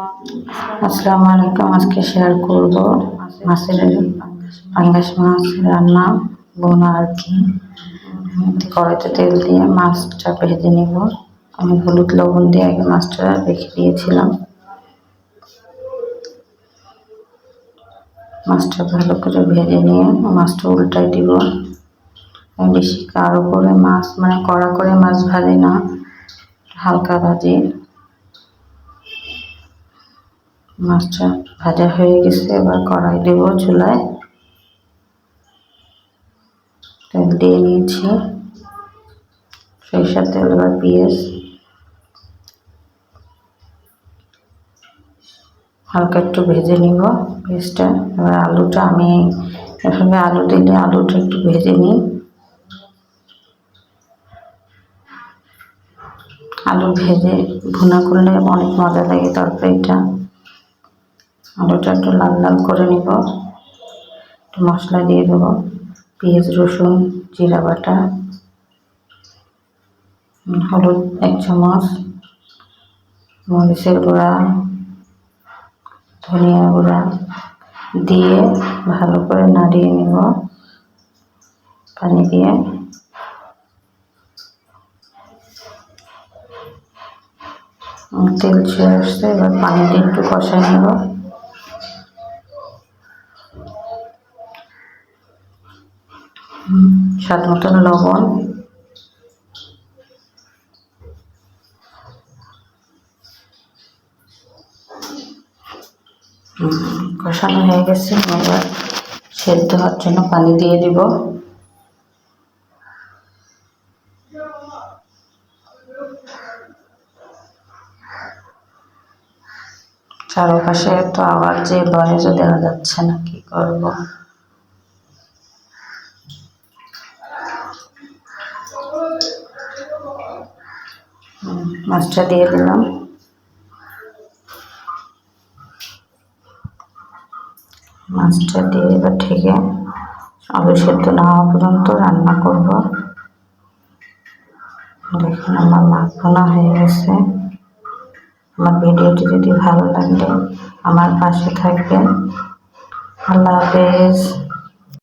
আসসালামু আলাইকুম। আজকে শেয়ার করব মাছের পাঙ্গাস মাছ রান্না। বোনা আর কি। কড়াইতে তেল দিয়ে মাছটা ভেজে নিব। আমি হলুদ লবণ দিয়ে আগে মাছটা রেখে দিয়েছিলাম। মাছটা ভালো করে ভেজে নিয়ে মাছটা উল্টাই দিব। বেশি কারও করে মাছ মানে কড়া করে মাছ ভাজি না, হালকা ভাজি। মাছটা ভাজা হয়ে গেছে, এবার কড়াই দেবো চুলায়। তেল দিয়ে নিয়েছি। সরিষার তেল, এবার পেঁয়াজ। হালকা একটু ভেজে নিব পেঁয়াজটা। এবার আলুটা আমি এভাবে আলু দিলে আলুটা একটু ভেজে নিই। আলু ভেজে ভুনা করলে অনেক মজা লাগে তরকারিটা। আলুটা একটু লাল লাল করে নিব। একটু মশলা দিয়ে দেবো। পেঁয়াজ, রসুন, জিরা বাটা, হলুদ, এক চামচ, মরিচের গুঁড়া ধনিয়া গুঁড়া দিয়ে ভালো করে নাড়িয়ে নিব। পানি দিয়ে। তেল ছেড়ে আসছে, এবার পানি দিয়ে একটু কষাই নেব। স্বাদ মতন লবণ। কষানো হয়ে গেছে, এবার সেদ্ধ হওয়ার জন্য পানি দিয়ে দিব। চারপাশে তো আবার যে বয়সও দেওয়া যাচ্ছে না, কি করব? মাছটা দিয়ে দিলাম। মাছটা দিয়ে এবার ঠেকে আলু সেদ্ধ না হওয়া পর্যন্ত রান্না করব। দেখুন, আমার মাছ ভোনা হয়ে গেছে। আমার ভিডিওটি যদি ভালো লাগে, আমার পাশে থাকবেন। আল্লাহ হাফেজ।